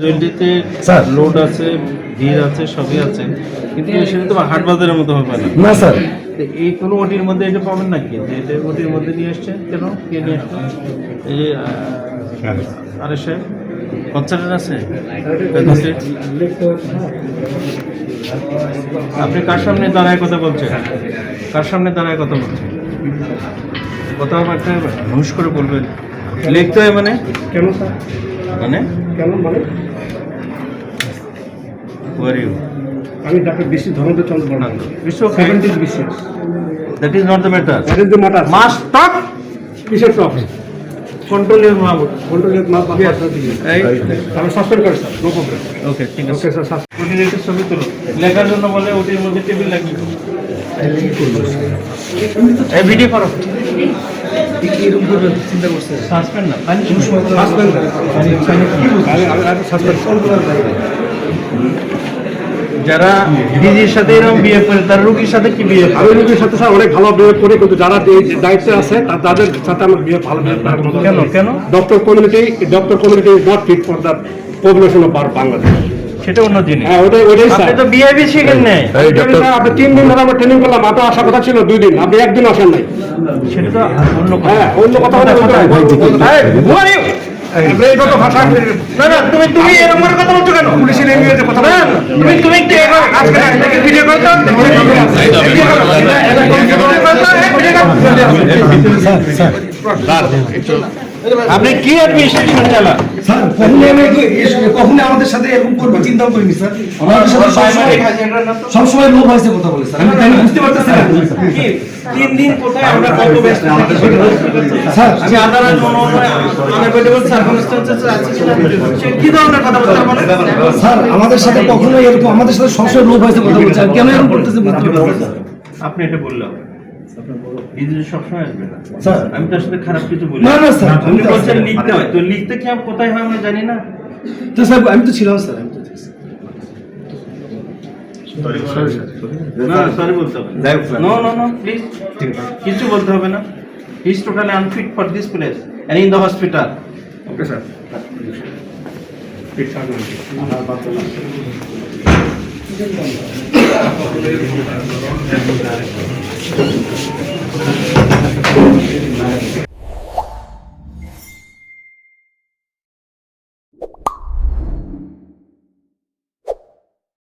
টোয়েন্টিতে লোড আছে ভিড় আছে সবই আছে। কিন্তু সেটা তো হাট বাজারের মতো হবে না। না স্যার। এই কোনো ওটির মধ্যে এটা পাবেন যে এটা ওটির মধ্যে নিয়ে কেন? কে নিয়ে আসছেন এই যে আরে কনসার্টেন্ট আছে আপনি কার সামনে দাঁড়ায় কথা বলছেন? কার সামনে দাঁড়ায় কথা বলছেন? কথা একটা হুশ করে বলবেন লিখতে হয় মানে? কেন স্যার? মানে? কেন মানে? ওয়ার ইউ আমি ডাক্তার বেশি ধনঞ্জয় চন্দ্র বর্মা বিশ্ব seventies BCS that is not the matter that is the matter must talk কিসের top control your mouth control মাপ এই আমি সাসপেন্ড করি স্যার নো প্রবলেম ওকে ঠিক আছে। ওকে স্যার সাসপেন্ড লেখার জন্য বলে ওটির মধ্যে টেবিল এই ভিডিও করো। এরকম করবে চিন্তা করছে সাসপেন্ড না সাসপেন্ড আমি আমি আমি সাসপেন্ড যারা ডিজির সাথে এরকম বিয়ে করে তার রুগীর সাথে কি বিয়ে আমি রোগীর সাথে স্যার অনেক ভালো বিহেভ করি কিন্তু যারা দায়িত্বে আছে তাদের সাথে আমার বিহেভ ভালো বিহেভ কোনো কেন? Doctor community doctor community is not fit for the population of Bangladesh সেটা অন্য জিনিস হ্যাঁ ওটাই ওটাই আপনি তো বিহেভি শিখেন নাই আপনি তিন দিন ধরে আমরা ট্রেনিং করলাম আপনার আসার কথা ছিল দুই দিন আপনি একদিন আসেন নাই সেটা তো অন্য কথা হ্যাঁ অন্য কথা হয়। না তুমি তুমি এরকম কথা বলছো কেন পুলিশের কথা বলেন তুমি তুমি কে আজকে ভিডিও ভিডিও। আপনি কি অ্যাডমিনিস্ট্রেশন চালা স্যার কখনো আমি এ- কখনো আমাদের সাথে এরকম করবে চিন্তাও করিনি স্যার। আমাদের সাথে সবসময় সবসময় লোক হয়েছে কথা বলে স্যার। আমি তাই বুঝতে পারতেছি না? তিন দিন কোথায় আমরা কত ব্যস্ত। স্যার, আমি মনে আছে কি ধরনের কথা বলতে বলেন স্যার আমাদের সাথে কখনো এরকম আমাদের সাথে সবসময় লোক হয়েছে কথা বলছে। কেন এরকম করতেছে বুঝতে। আপনি এটা বললাম বিদ্যুৎ সবসময় আসবে না। স্যার। আমি তার সাথে খারাপ কিছু বলি না, না, স্যার, আপনি তো- বলছেন লিখতে হয় তো লিখতে কি আমি কোথায় হয় আমরা জানি না। তো স্যার আমি তো ছিলাম স্যার আমি তো ছিলাম। না সরি বলতে হবে নো। নো নো প্লিজ কিছু বলতে হবে না। Is totally unfit for this place and in the hospital okay sir আমার।